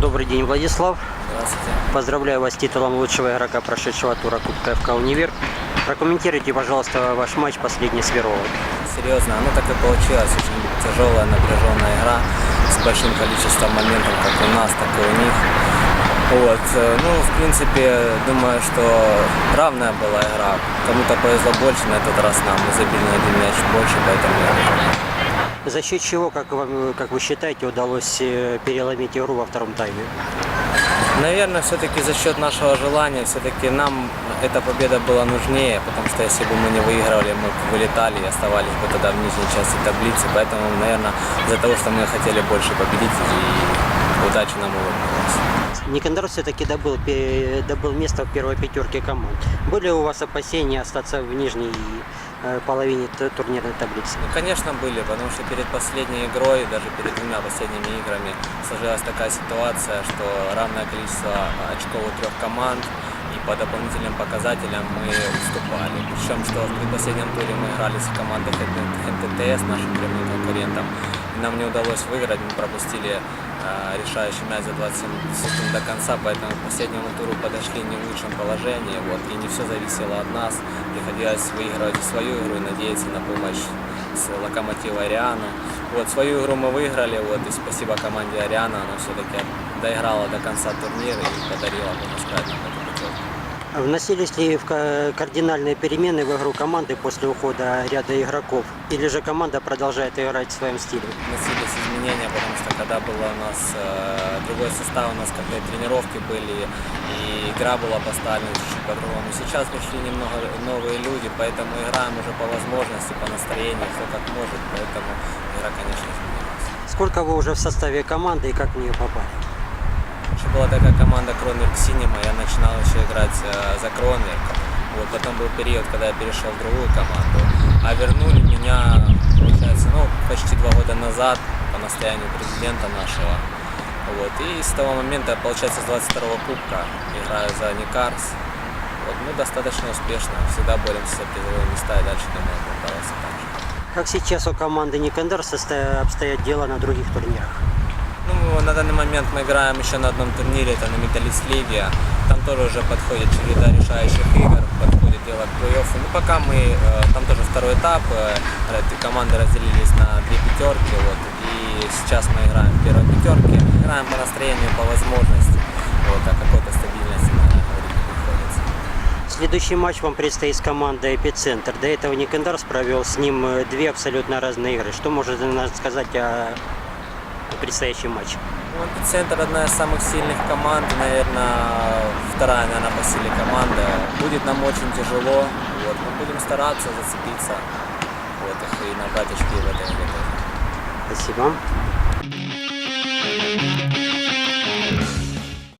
Добрый день, Владислав. Здравствуйте. Поздравляю вас с титулом лучшего игрока прошедшего тура Кубка ФК «Универ». Прокомментируйте, пожалуйста, ваш матч последний с Веровой. Серьезно, ну так и получилось. Очень тяжелая, напряженная игра с большим количеством моментов, как у нас, так и у них. Вот, э, ну, в принципе, думаю, что равная была игра. Кому-то повезло больше, на этот раз нам. Мы забили на один мяч больше, поэтому. За счет чего, как, вам, как вы считаете, удалось э, переломить игру во втором тайме? Наверное, все-таки за счет нашего желания, все-таки нам эта победа была нужнее, потому что если бы мы не выигрывали, мы бы вылетали и оставались бы тогда в нижней части таблицы. Поэтому, наверное, из-за того, что мы хотели больше победить, и удача нам улыбнулась. Никандер все-таки добыл, добыл место в первой пятерке команд. Были у вас опасения остаться в нижней половине т- турнирной таблицы? Ну, конечно, были, потому что перед последней игрой, даже перед двумя последними играми, сложилась такая ситуация, что равное количество очков у трех команд, и по дополнительным показателям мы уступали. Причем, что в предпоследнем туре мы играли с командой ХТТС, нашим прямым конкурентом, нам не удалось выиграть, мы пропустили э, решающий мяч за 27 секунд до конца, поэтому к последнему туру подошли не в лучшем положении, вот, и не все зависело от нас, приходилось выигрывать свою игру и надеяться на помощь с Локомотива Ариана. Вот, свою игру мы выиграли, вот, и спасибо команде Ариана, она все-таки доиграла до конца турнира и подарила, можно сказать. Вносились ли в ка- кардинальные перемены в игру команды после ухода ряда игроков? Или же команда продолжает играть в своем стиле? вносились изменения, потому что когда было у нас э, другой состав, у нас как и тренировки были, и игра была поставлена чуть-чуть по-другому. Сейчас пришли немного новые люди, поэтому играем уже по возможности, по настроению, кто как может, поэтому игра, конечно, изменилась. Сколько вы уже в составе команды и как в нее попали? Еще была такая команда Кронверк Синема, я начинал еще играть э, за Кронверк. Вот, потом был период, когда я перешел в другую команду. А вернули меня, получается, ну, почти два года назад по настоянию президента нашего. Вот, и с того момента, получается, с 22-го кубка играю за Никарс. Вот, мы достаточно успешно, всегда боремся за призовые места и дальше, думаю, бороться так. Как сейчас у команды Никандер состо- обстоят дела на других турнирах? Ну, на данный момент мы играем еще на одном турнире, это на Металлист Лиге. Там тоже уже подходит череда решающих игр, подходит дело к плей-оффу. Ну, пока мы, э, там тоже второй этап, э, команды разделились на две пятерки, вот, и сейчас мы играем в первой пятерке, играем по настроению, по возможности, вот, а какой-то стабильности. Следующий матч вам предстоит с командой «Эпицентр». До этого Никандарс провел с ним э, две абсолютно разные игры. Что нам сказать о предстоящем матче? Ну, Эпицентр одна из самых сильных команд, наверное, вторая, наверное, по силе команда. Будет нам очень тяжело, вот, мы будем стараться зацепиться вот, и набрать очки в этой игре. Спасибо.